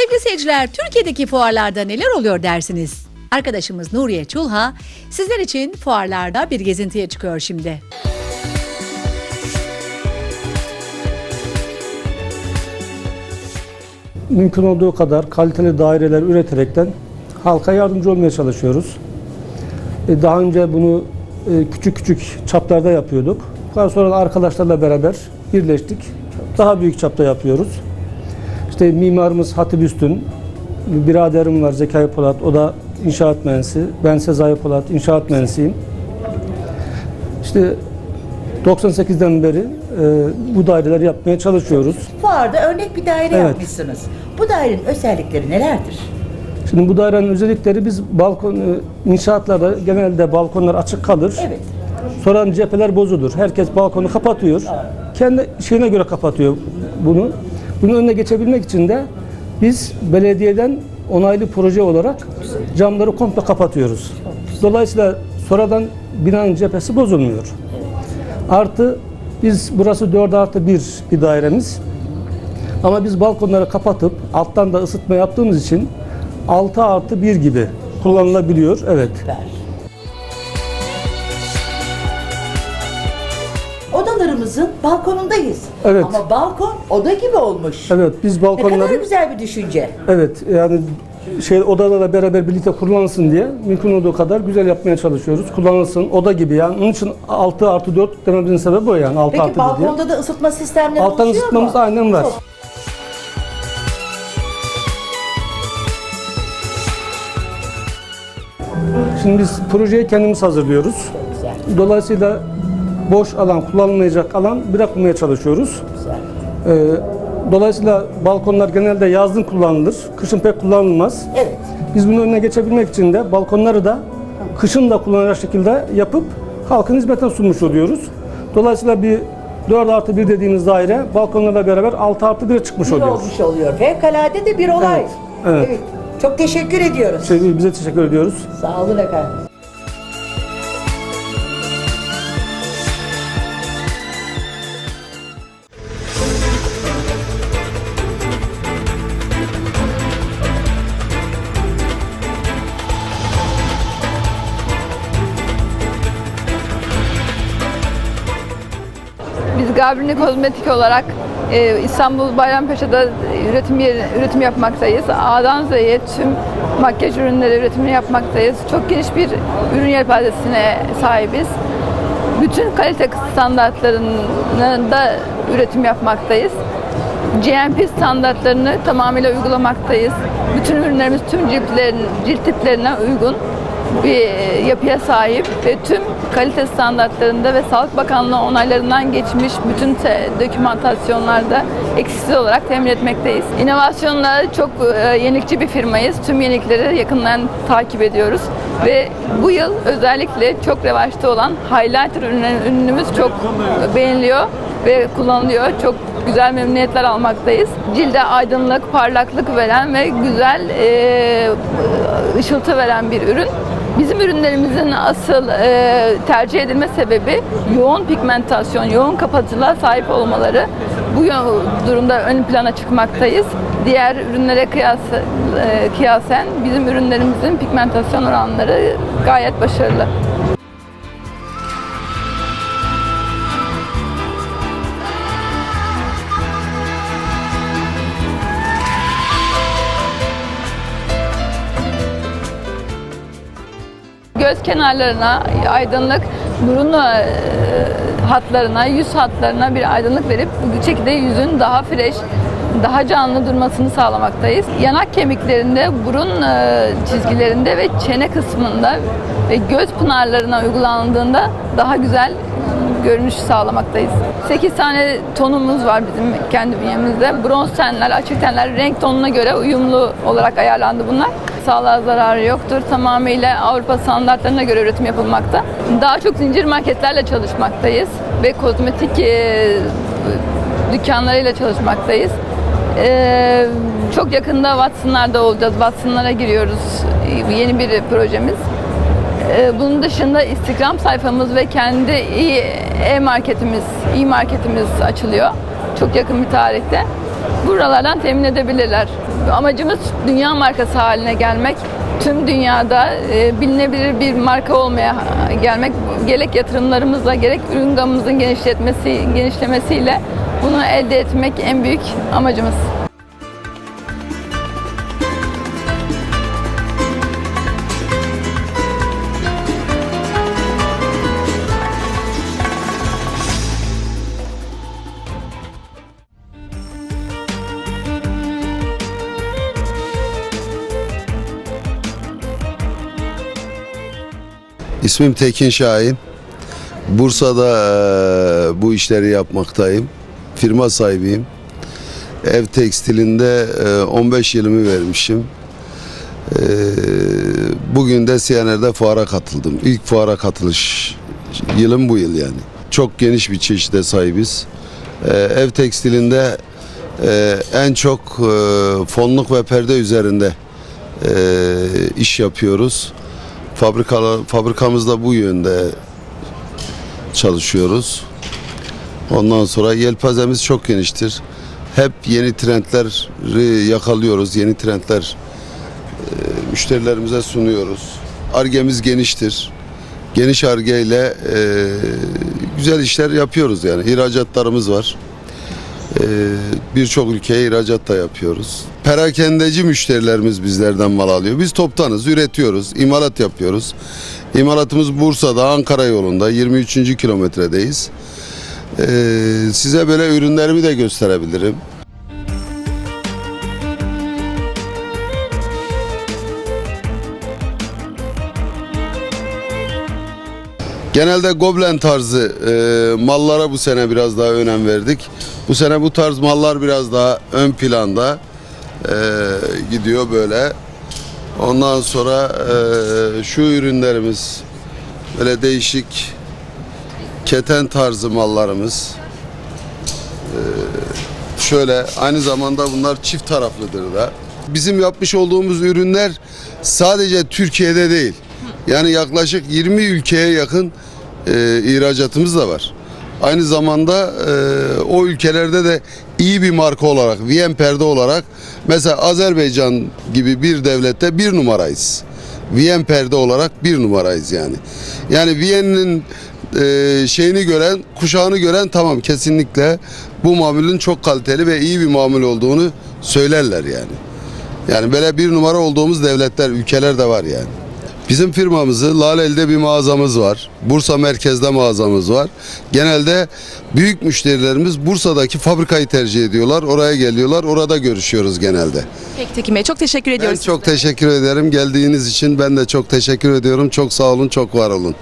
Sevgili seyirciler, Türkiye'deki fuarlarda neler oluyor dersiniz? Arkadaşımız Nuriye Çulha sizler için fuarlarda bir gezintiye çıkıyor şimdi. mümkün olduğu kadar kaliteli daireler üreterekten halka yardımcı olmaya çalışıyoruz. E, Daha önce bunu e, küçük küçük çaplarda yapıyorduk. Daha sonra arkadaşlarla beraber birleştik. Daha büyük çapta yapıyoruz. İşte mimarımız Hatip Üstün, bir biraderim var Zekai Polat, o da inşaat mühendisi. Ben Sezai Polat, inşaat mühendisiyim. İşte 98'den beri e, bu daireleri yapmaya çalışıyoruz. Fuarda örnek bir daire Evet. yapmışsınız. Bu dairenin özellikleri nelerdir? Şimdi bu dairenin özellikleri biz balkon e, inşaatlarda genelde balkonlar açık kalır. Evet. Sonra cepheler bozulur. Herkes balkonu kapatıyor. Kendi şeyine göre kapatıyor bunu. Bunun önüne geçebilmek için de biz belediyeden onaylı proje olarak camları komple kapatıyoruz. Dolayısıyla sonradan binanın cephesi bozulmuyor. Artı biz burası 4 artı 1 bir dairemiz. Ama biz balkonları kapatıp alttan da ısıtma yaptığımız için 6 artı 1 gibi kullanılabiliyor. Evet. Süper. Odalarımızın balkonundayız. Evet. Ama balkon oda gibi olmuş. Evet biz Ne kadar balkonları güzel bir düşünce. evet yani şey odalarla beraber birlikte kullanılsın diye mümkün olduğu kadar güzel yapmaya çalışıyoruz. Kullanılsın oda gibi yani. Onun için 6 artı 4 dememizin sebebi o yani 6 Peki artı 1 diye. balkonda da ısıtma sistemleri Alttan oluşuyor ısıtmamız mu? aynen var. Çok Şimdi biz projeyi kendimiz hazırlıyoruz. Dolayısıyla boş alan, kullanılmayacak alan bırakmamaya çalışıyoruz. Güzel. Ee, dolayısıyla balkonlar genelde yazın kullanılır, kışın pek kullanılmaz. Evet. Biz bunun önüne geçebilmek için de balkonları da kışın da kullanacak şekilde yapıp halkın hizmetine sunmuş oluyoruz. Dolayısıyla bir 4 artı 1 dediğimiz daire balkonlarla beraber 6 artı 1'e çıkmış Bir oluyor. olmuş oluyor. Fevkalade de bir olay. Evet, evet. Çok teşekkür ediyoruz. Şey, bize teşekkür ediyoruz. Sağ olun efendim. Biz Gabrini Kozmetik olarak e, İstanbul Bayrampaşa'da üretim yeri, üretim yapmaktayız. A'dan Z'ye tüm makyaj ürünleri üretimini yapmaktayız. Çok geniş bir ürün yelpazesine sahibiz. Bütün kalite standartlarında üretim yapmaktayız. GMP standartlarını tamamıyla uygulamaktayız. Bütün ürünlerimiz tüm ciltlerin, cilt tiplerine uygun bir yapıya sahip ve tüm kalite standartlarında ve Sağlık Bakanlığı onaylarından geçmiş bütün te- dokümantasyonlarda eksiksiz olarak temin etmekteyiz. İnovasyonla çok e, yenilikçi bir firmayız. Tüm yenilikleri yakından takip ediyoruz ve bu yıl özellikle çok revaçta olan highlighter ürünü- ürünümüz çok beğeniliyor ve kullanılıyor. Çok güzel memnuniyetler almaktayız. Cilde aydınlık, parlaklık veren ve güzel e, ışıltı veren bir ürün. Bizim ürünlerimizin asıl e, tercih edilme sebebi yoğun pigmentasyon, yoğun kapatıcılığa sahip olmaları. Bu durumda ön plana çıkmaktayız. Diğer ürünlere kıyas, e, kıyasen bizim ürünlerimizin pigmentasyon oranları gayet başarılı. Göz kenarlarına aydınlık, burun e, hatlarına, yüz hatlarına bir aydınlık verip bu şekilde yüzün daha fresh, daha canlı durmasını sağlamaktayız. Yanak kemiklerinde, burun e, çizgilerinde ve çene kısmında ve göz pınarlarına uygulandığında daha güzel görünüş sağlamaktayız. 8 tane tonumuz var bizim kendi bünyemizde. Bronz tenler, açık tenler renk tonuna göre uyumlu olarak ayarlandı bunlar. Sağlığa zararı yoktur. Tamamıyla Avrupa standartlarına göre üretim yapılmakta. Daha çok zincir marketlerle çalışmaktayız ve kozmetik e, dükkanlarıyla çalışmaktayız. E, çok yakında Watson'larda olacağız. Watson'lara giriyoruz. E, Yeni bir projemiz. Ee, Bunun dışında Instagram sayfamız ve kendi e-marketimiz, e-marketimiz açılıyor. Çok yakın bir tarihte. Buralardan temin edebilirler. Amacımız dünya markası haline gelmek. Tüm dünyada e, bilinebilir bir marka olmaya gelmek. Gerek yatırımlarımızla gerek ürün gamımızın genişletmesi, genişlemesiyle bunu elde etmek en büyük amacımız. İsmim Tekin Şahin. Bursa'da bu işleri yapmaktayım. Firma sahibiyim. Ev tekstilinde eee, 15 yılımı vermişim. Bugün de CNR'de fuara katıldım. İlk fuara katılış yılım bu yıl yani. Çok geniş bir çeşide sahibiz. Ev tekstilinde en çok fonluk ve perde üzerinde iş yapıyoruz. Fabrikalar, fabrikamızda bu yönde çalışıyoruz. Ondan sonra yelpazemiz çok geniştir. Hep yeni trendleri yakalıyoruz. Yeni trendler e, müşterilerimize sunuyoruz. Argemiz geniştir. Geniş argeyle e, güzel işler yapıyoruz yani. İhracatlarımız var. E, Birçok ülkeye ihracat da yapıyoruz. Perakendeci müşterilerimiz bizlerden mal alıyor. Biz toptanız, üretiyoruz, imalat yapıyoruz. İmalatımız Bursa'da, Ankara yolunda 23. kilometredeyiz. E, size böyle ürünlerimi de gösterebilirim. Genelde Goblen tarzı e, mallara bu sene biraz daha önem verdik. Bu sene bu tarz mallar biraz daha ön planda e, gidiyor böyle. Ondan sonra e, şu ürünlerimiz böyle değişik keten tarzı mallarımız. E, şöyle aynı zamanda bunlar çift taraflıdır da. Bizim yapmış olduğumuz ürünler sadece Türkiye'de değil. Yani yaklaşık 20 ülkeye yakın e, ihracatımız da var. Aynı zamanda e, o ülkelerde de iyi bir marka olarak, VM perde olarak mesela Azerbaycan gibi bir devlette bir numarayız. VM perde olarak bir numarayız yani. Yani VM'nin e, şeyini gören, kuşağını gören tamam kesinlikle bu mamulün çok kaliteli ve iyi bir mamul olduğunu söylerler yani. Yani böyle bir numara olduğumuz devletler, ülkeler de var yani. Bizim firmamızı Laleli'de bir mağazamız var. Bursa merkezde mağazamız var. Genelde büyük müşterilerimiz Bursa'daki fabrikayı tercih ediyorlar. Oraya geliyorlar. Orada görüşüyoruz genelde. Peki Tekin Bey çok teşekkür Ben ediyoruz. çok teşekkür ederim. Geldiğiniz için ben de çok teşekkür ediyorum. Çok sağ olun, çok var olun.